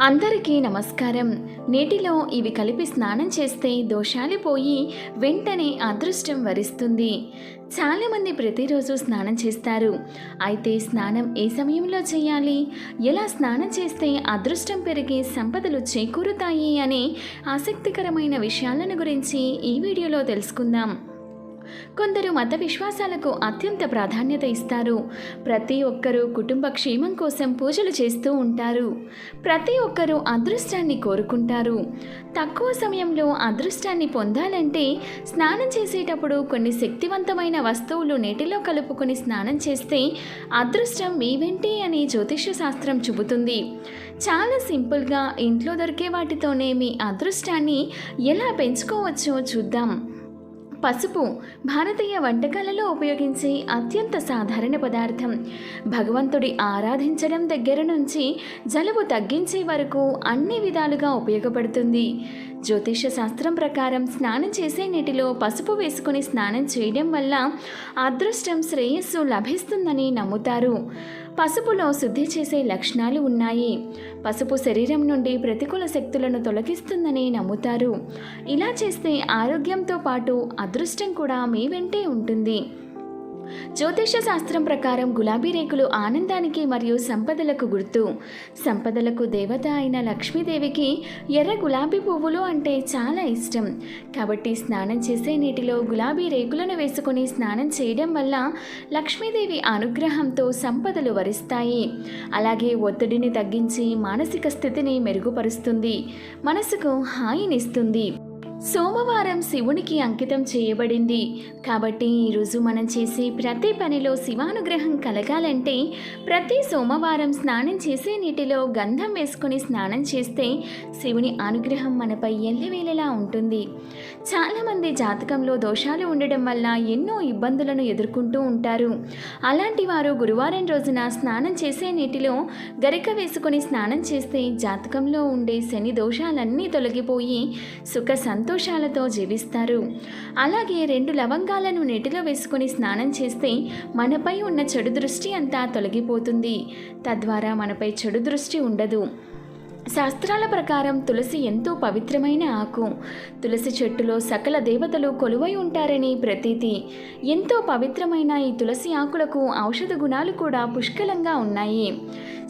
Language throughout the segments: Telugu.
అందరికీ నమస్కారం. నీటిలో ఇవి కలిపి స్నానం చేస్తే దోషాలు పోయి వెంటనే అదృష్టం వరిస్తుంది. చాలామంది ప్రతిరోజు స్నానం చేస్తారు. అయితే స్నానం ఏ సమయంలో చేయాలి? ఎలా స్నానం చేస్తే అదృష్టం పెరిగి సంపదలు చేకూరుతాయి అనే ఆసక్తికరమైన విషయాలను గురించి ఈ వీడియోలో తెలుసుకుందాం. కొందరు మత విశ్వాసాలకు అత్యంత ప్రాధాన్యత ఇస్తారు. ప్రతి ఒక్కరూ కుటుంబ క్షేమం కోసం పూజలు చేస్తూ ఉంటారు. ప్రతి ఒక్కరూ అదృష్టాన్ని కోరుకుంటారు. తక్కువ సమయంలో అదృష్టాన్ని పొందాలంటే స్నానం చేసేటప్పుడు కొన్ని శక్తివంతమైన వస్తువులు నీటిలో కలుపుకొని స్నానం చేస్తే అదృష్టం మీ వెంటే అని జ్యోతిష్య శాస్త్రం చెబుతుంది. చాలా సింపుల్గా ఇంట్లో దొరికే వాటితోనే మీ అదృష్టాన్ని ఎలా పెంచుకోవచ్చో చూద్దాం. పసుపు భారతీయ వంటకాలలో ఉపయోగించే అత్యంత సాధారణ పదార్థం. భగవంతుడి ఆరాధించడం దగ్గర నుంచి జలుబు తగ్గించే వరకు అన్ని విధాలుగా ఉపయోగపడుతుంది. జ్యోతిష శాస్త్రం ప్రకారం స్నానం చేసే నీటిలో పసుపు వేసుకుని స్నానం చేయడం వల్ల అదృష్టం శ్రేయస్సు లభిస్తుందని నమ్ముతారు. పసుపులో శుద్ధి చేసే లక్షణాలు ఉన్నాయి. పసుపు శరీరం నుండి ప్రతికూల శక్తులను తొలగిస్తుందని నమ్ముతారు. ఇలా చేస్తే ఆరోగ్యంతో పాటు అదృష్టం కూడా మీ వెంటే ఉంటుంది. జ్యోతిష శాస్త్రం ప్రకారం గులాబీ రేకులు ఆనందానికి మరియు సంపదలకు గుర్తు. సంపదలకు దేవత అయిన లక్ష్మీదేవికి ఎర్ర గులాబీ పువ్వులు అంటే చాలా ఇష్టం. కాబట్టి స్నానం చేసే నీటిలో గులాబీ రేకులను వేసుకొని స్నానం చేయడం వల్ల లక్ష్మీదేవి అనుగ్రహంతో సంపదలు వరిస్తాయి. అలాగే ఒత్తిడిని తగ్గించి మానసిక స్థితిని మెరుగుపరుస్తుంది. మనసుకు హాయినిస్తుంది. సోమవారం శివునికి అంకితం చేయబడింది. కాబట్టి ఈరోజు మనం చేసే ప్రతి పనిలో శివానుగ్రహం కలగాలంటే ప్రతి సోమవారం స్నానం చేసే నీటిలో గంధం వేసుకొని స్నానం చేస్తే శివుని అనుగ్రహం మనపై ఎల్లవేళలా ఉంటుంది. చాలామంది జాతకంలో దోషాలు ఉండడం వల్ల ఎన్నో ఇబ్బందులను ఎదుర్కొంటూ ఉంటారు. అలాంటి వారు గురువారం రోజున స్నానం చేసే నీటిలో గరిక వేసుకొని స్నానం చేస్తే జాతకంలో ఉండే శని దోషాలన్నీ తొలగిపోయి సుఖ సంతోషాలతో జీవిస్తారు. అలాగే రెండు లవంగాలను నీటిలో వేసుకొని స్నానం చేస్తే మనపై ఉన్న చెడు దృష్టి అంతా తొలగిపోతుంది. తద్వారా మనపై చెడు దృష్టి ఉండదు. శాస్త్రాల ప్రకారం తులసి ఎంతో పవిత్రమైన ఆకు. తులసి చెట్టులో సకల దేవతలు కొలువై ఉంటారని ప్రతీతి. ఎంతో పవిత్రమైన ఈ తులసి ఆకులకు ఔషధ గుణాలు కూడా పుష్కలంగా ఉన్నాయి.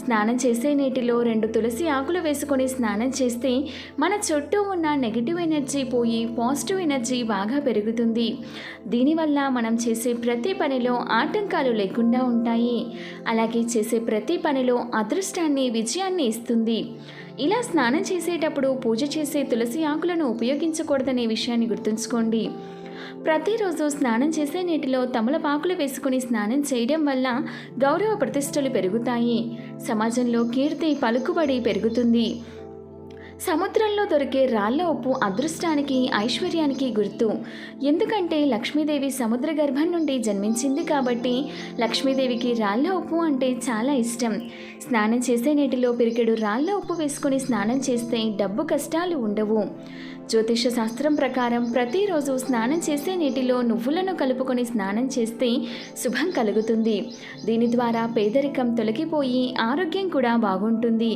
స్నానం చేసే నీటిలో రెండు తులసి ఆకులు వేసుకొని స్నానం చేస్తే మన చుట్టూ ఉన్న నెగిటివ్ ఎనర్జీ పోయి పాజిటివ్ ఎనర్జీ బాగా పెరుగుతుంది. దీనివల్ల మనం చేసే ప్రతి పనిలో ఆటంకాలు లేకుండా ఉంటాయి. అలాగే చేసే ప్రతి పనిలో అదృష్టాన్ని విజయాన్ని ఇస్తుంది. ఇలా స్నానం చేసేటప్పుడు పూజ చేసే తులసి ఆకులను ఉపయోగించకూడదనే విషయాన్ని గుర్తుంచుకోండి. ప్రతిరోజు స్నానం చేసే నీటిలో తమలపాకులు వేసుకుని స్నానం చేయడం వల్ల గౌరవ ప్రతిష్టలు పెరుగుతాయి. సమాజంలో కీర్తి పలుకుబడి పెరుగుతుంది. సముద్రంలో దొరికే రాళ్ళ ఉప్పు అదృష్టానికి ఐశ్వర్యానికి గుర్తు. ఎందుకంటే లక్ష్మీదేవి సముద్ర గర్భం నుండి జన్మించింది కాబట్టి లక్ష్మీదేవికి రాళ్ళ ఉప్పు అంటే చాలా ఇష్టం. స్నానం చేసే నీటిలో పిరికెడు రాళ్ళ ఉప్పు వేసుకొని స్నానం చేస్తే డబ్బు కష్టాలు ఉండవు. జ్యోతిష శాస్త్రం ప్రకారం ప్రతిరోజు స్నానం చేసే నీటిలో నువ్వులను కలుపుకొని స్నానం చేస్తే శుభం కలుగుతుంది. దీని ద్వారా పేదరికం తొలగిపోయి ఆరోగ్యం కూడా బాగుంటుంది.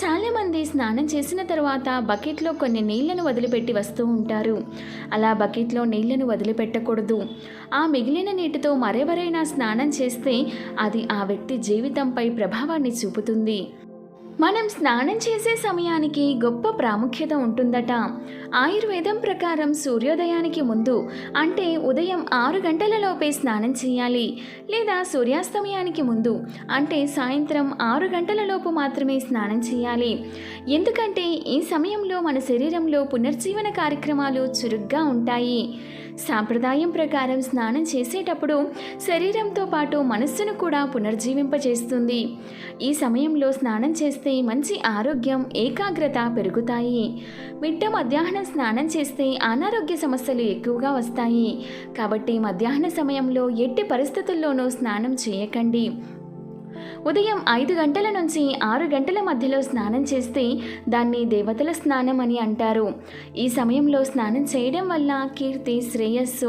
చాలామంది స్నానం చేసిన తర్వాత బకెట్లో కొన్ని నీళ్ళను వదిలిపెట్టి వస్తూ ఉంటారు. అలా బకెట్లో నీళ్ళను వదిలిపెట్టకూడదు. ఆ మిగిలిన నీటితో మరెవరైనా స్నానం చేస్తే అది ఆ వ్యక్తి జీవితంపై ప్రభావాన్ని చూపుతుంది. మనం స్నానం చేసే సమయానికి గొప్ప ప్రాముఖ్యత ఉంటుందట. ఆయుర్వేదం ప్రకారం సూర్యోదయానికి ముందు అంటే ఉదయం ఆరు గంటలలోపే స్నానం చేయాలి. లేదా సూర్యాస్తమయానికి ముందు అంటే సాయంత్రం ఆరు గంటలలోపు మాత్రమే స్నానం చేయాలి. ఎందుకంటే ఈ సమయంలో మన శరీరంలో పునర్జీవన కార్యక్రమాలు చురుగ్గా ఉంటాయి. సాంప్రదాయం ప్రకారం స్నానం చేసేటప్పుడు శరీరంతో పాటు మనస్సును కూడా పునర్జీవింపజేస్తుంది. ఈ సమయంలో స్నానం చేస్తే మంచి ఆరోగ్యం ఏకాగ్రత పెరుగుతాయి. మిట్ట మధ్యాహ్నం స్నానం చేస్తే అనారోగ్య సమస్యలు ఎక్కువగా వస్తాయి. కాబట్టి మధ్యాహ్న సమయంలో ఎట్టి పరిస్థితుల్లోనూ స్నానం చేయకండి. ఉదయం ఐదు గంటల నుంచి ఆరు గంటల మధ్యలో స్నానం చేస్తే దాన్ని దేవతల స్నానం అని అంటారు. ఈ సమయంలో స్నానం చేయడం వల్ల కీర్తి శ్రేయస్సు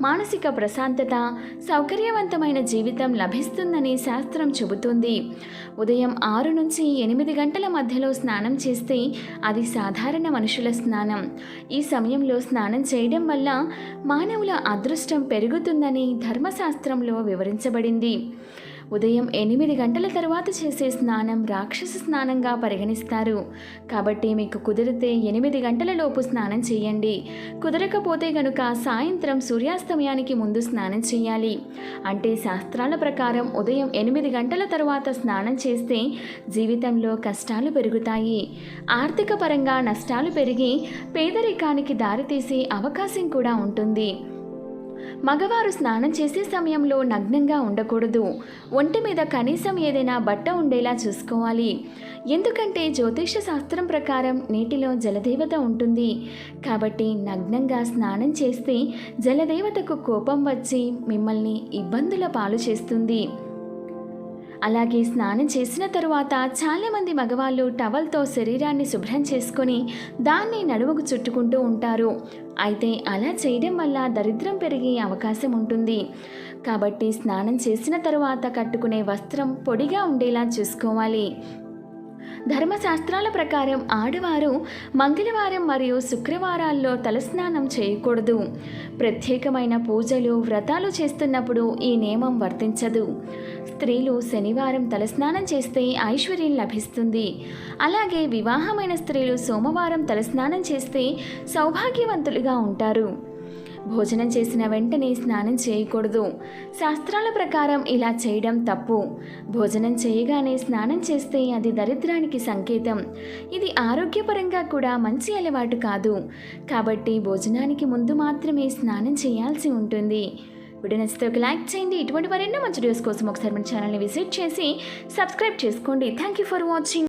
మానసిక ప్రశాంతత సౌకర్యవంతమైన జీవితం లభిస్తుందని శాస్త్రం చెబుతుంది. ఉదయం ఆరు నుంచి ఎనిమిది గంటల మధ్యలో స్నానం చేస్తే అది సాధారణ మనుషుల స్నానం. ఈ సమయంలో స్నానం చేయడం వల్ల మానవుల అదృష్టం పెరుగుతుందని ధర్మశాస్త్రంలో వివరించబడింది. ఉదయం ఎనిమిది గంటల తర్వాత చేసే స్నానం రాక్షస స్నానంగా పరిగణిస్తారు. కాబట్టి మీకు కుదిరితే ఎనిమిది గంటల లోపు స్నానం చేయండి. కుదరకపోతే గనుక సాయంత్రం సూర్యాస్తమయానికి ముందు స్నానం చేయాలి. అంటే శాస్త్రాల ప్రకారం ఉదయం ఎనిమిది గంటల తర్వాత స్నానం చేస్తే జీవితంలో కష్టాలు పెరుగుతాయి. ఆర్థిక పరంగా నష్టాలు పెరిగి పేదరికానికి దారితీసే అవకాశం కూడా ఉంటుంది. మగవారు స్నానం చేసే సమయంలో నగ్నంగా ఉండకూడదు. ఒంటి మీద కనీసం ఏదైనా బట్ట ఉండేలా చూసుకోవాలి. ఎందుకంటే జ్యోతిష శాస్త్రం ప్రకారం నీటిలో జలదేవత ఉంటుంది. కాబట్టి నగ్నంగా స్నానం చేస్తే జలదేవతకు కోపం వచ్చి మిమ్మల్ని ఇబ్బందుల పాలు చేస్తుంది. అలాగే స్నానం చేసిన తరువాత చాలామంది మగవాళ్ళు టవల్తో శరీరాన్ని శుభ్రం చేసుకొని దాన్ని నడుముకు చుట్టుకుంటూ ఉంటారు. అయితే అలా చేయడం వల్ల దరిద్రం పెరిగే అవకాశం ఉంటుంది. కాబట్టి స్నానం చేసిన తరువాత కట్టుకునే వస్త్రం పొడిగా ఉండేలా చూసుకోవాలి. ధర్మశాస్త్రాల ప్రకారం ఆడవారు మంగళవారం మరియు శుక్రవారాల్లో తలస్నానం చేయకూడదు. ప్రత్యేకమైన పూజలు వ్రతాలు చేస్తున్నప్పుడు ఈ నియమం వర్తించదు. స్త్రీలు శనివారం తలస్నానం చేస్తే ఐశ్వర్యం లభిస్తుంది. అలాగే వివాహమైన స్త్రీలు సోమవారం తలస్నానం చేస్తే సౌభాగ్యవంతులుగా ఉంటారు. భోజనం చేసిన వెంటనే స్నానం చేయకూడదు. శాస్త్రాల ప్రకారం ఇలా చేయడం తప్పు. భోజనం చేయగానే స్నానం చేస్తే అది దరిద్రానికి సంకేతం. ఇది ఆరోగ్యపరంగా కూడా మంచి అలవాటు కాదు. కాబట్టి భోజనానికి ముందు మాత్రమే స్నానం చేయాల్సి ఉంటుంది. వీడియో నచ్చితే ఒక లైక్ చేయండి. ఇటువంటి మరెన్నో మంచి వీడియోస్ కోసం ఒకసారి మన ఛానల్ని విజిట్ చేసి సబ్స్క్రైబ్ చేసుకోండి. Thank you for watching